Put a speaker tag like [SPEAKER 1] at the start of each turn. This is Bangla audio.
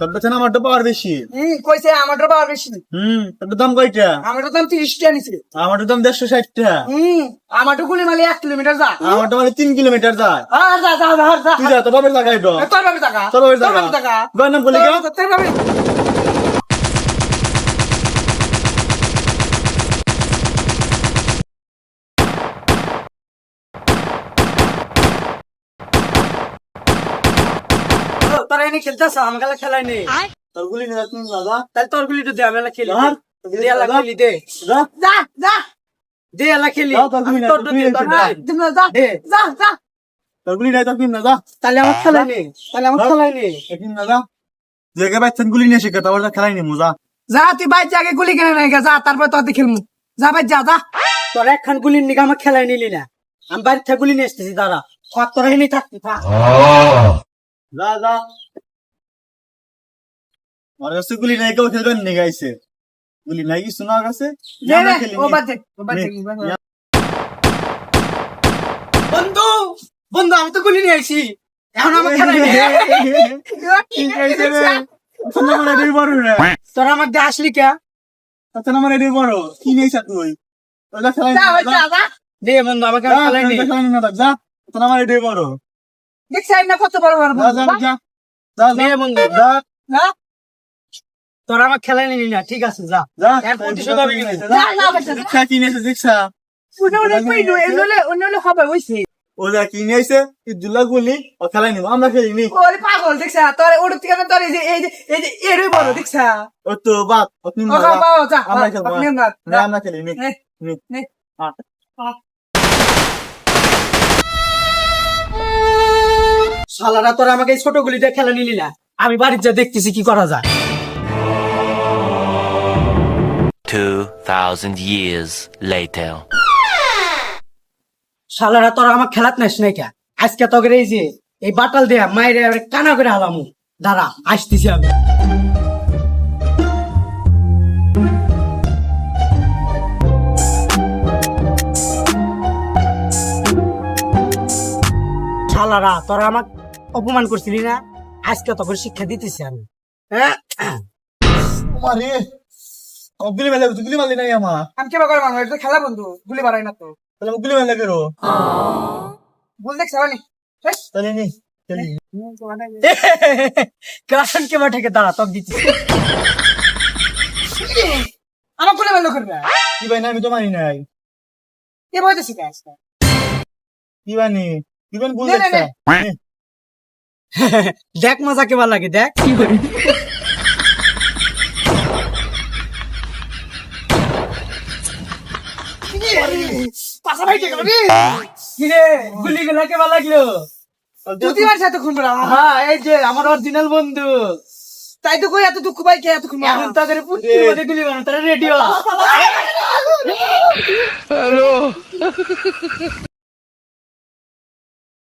[SPEAKER 1] তোর বেতন আমারটা পাওয়ার বেশি।
[SPEAKER 2] হুম কইছে আমারটা পাওয়ার বেশি
[SPEAKER 1] হুম তোর দাম কয়টা?
[SPEAKER 2] আমারটা দাম তিরিশ টাকা নিছে
[SPEAKER 1] আমারটা দাম দেড়শো ষাট টাকা
[SPEAKER 2] হুম আমারটা গুলি মালি এক কিলোমিটার যা।
[SPEAKER 1] আমারটা মানে তিন কিলোমিটার যায়
[SPEAKER 2] আর যা যা যা যা।
[SPEAKER 1] তুই যা তোর বাপের জায়গায় তো
[SPEAKER 2] তোর বাপের টাকা
[SPEAKER 1] তোর বাপের
[SPEAKER 2] তোর বাপের টাকা
[SPEAKER 1] গয় নাম বলি
[SPEAKER 2] তোর- তোর বাপের তোরা এনে খেলতেছ খেলাই নেই
[SPEAKER 1] তোর গুলি নিয়ে তুমি দাদা।
[SPEAKER 2] তাহলে তোর গুলি তো দে আমি খেলি।
[SPEAKER 1] ধর।
[SPEAKER 2] দে এলা খেলি দে।
[SPEAKER 1] যা।
[SPEAKER 2] যা যা। দে এলা খেলি।
[SPEAKER 1] তোর গুলি না,
[SPEAKER 2] তোর
[SPEAKER 1] তোর গুলি
[SPEAKER 2] তোর
[SPEAKER 1] না,
[SPEAKER 2] দে যা যা যা।
[SPEAKER 1] তোর গুলি নাই তোর কিন না যা
[SPEAKER 2] তাহলে আমার খেলাই নেই তাহলে আমার খেলাই নেই
[SPEAKER 1] কিন না যা জায়গায় বাইতেন গুলি নিয়ে শিখে তারপর খেলাই নি মজা।
[SPEAKER 2] যা তুই বাইর আগে গুলি কিনে নাই যা তারপর তোর খেলমু। যা ভাই যা যা। তোর একখান আমার খেলাই নিলি না। আমি বাড়ির থেকে গুলি নিয়ে এসতেছি দাঁড়া। কত তোর থাকতি থাক।
[SPEAKER 1] যা যা। আমার কাছে গুলি নাই কেউ খেলবেন নি গাইছে। গুলি নাই কি শোনা গেছে
[SPEAKER 2] নে, নে, ও বাদ দে, ও বাদ দে,
[SPEAKER 1] নে,
[SPEAKER 2] বাদ দে।
[SPEAKER 1] নে।
[SPEAKER 2] বন্ধু বন্ধু আমি তো গুলি নিয়ে আইছি। এখন আমার
[SPEAKER 1] তোর আমার
[SPEAKER 2] দিয়ে আসলি কে?
[SPEAKER 1] তোর আমার বড় কি নিয়েছ তুই।
[SPEAKER 2] দে বন্ধু আমাকে
[SPEAKER 1] যা
[SPEAKER 2] আর খেলাই নেই
[SPEAKER 1] না যা। তোর আমার এটাই বড়
[SPEAKER 2] দেখছি না কত বড় বড়
[SPEAKER 1] যা যা
[SPEAKER 2] বন্ধু,
[SPEAKER 1] যা। যা
[SPEAKER 2] নে
[SPEAKER 1] যা
[SPEAKER 2] বন্ধু
[SPEAKER 1] যা।
[SPEAKER 2] যা তোর আমার খেলাই নিলি না ঠিক আছে যা।
[SPEAKER 1] যা। কি নিয়েছে দুলা গুলি ও খেলাই নিব আমরা খেলিনি
[SPEAKER 2] ওরে পাগল দেখছা তোর ওর থেকে তোর এই যে এই যে এই যে এরই বড় দেখছা
[SPEAKER 1] ও তো বাপ
[SPEAKER 2] যা
[SPEAKER 1] আমরা খেলব
[SPEAKER 2] আপনি না
[SPEAKER 1] না আমরা খেলিনি
[SPEAKER 2] নে।
[SPEAKER 1] নি
[SPEAKER 2] নে। শালারা তোরা আমাকে এই ছোট গুলি দিয়ে খেলা নিলি না। আমি বাড়ির যা দেখতেছি কি করা যায়।
[SPEAKER 3] 2,000 years later.
[SPEAKER 2] শালারা তোরা আমার খেলাত নাস নাই কে আজকে তোকে এই যে এই বাটাল দেয়া মায়ের কানা করে হালামু। দাঁড়া আসতেছি আমি। শালারা তোরা আমাক অপমান করছিলি না? আজকে তোকে শিক্ষা দিতেছি আমি। হ্যাঁ?
[SPEAKER 1] গুলি মেলে গুলি মারলি নাই আমার
[SPEAKER 2] আমি? কেবা করে মানুষ এটা খেলা বন্ধু গুলি বাড়াই না তো।
[SPEAKER 1] তাহলে আমি গুলি মেলে কেরো? তাহলে নি
[SPEAKER 2] কারণ কেবা থেকে দাঁড়া তক দিচ্ছি। আমার কোলে বন্ধ করবে?
[SPEAKER 1] কি ভাই না আমি তো মানি নাই।
[SPEAKER 2] কে বলতেছি কে
[SPEAKER 1] বানি কি বানি।
[SPEAKER 2] দেখ মজা কেবা লাগে দেখ গেল গুলি লাগল সাথে খুন হ্যাঁ এই যে আমার অরিজিনাল বন্ধু তাই তো কই এত দুঃখ পাই কে এত খুন এখন তাদের পুত্র গুলি বানানো তারা রেডিও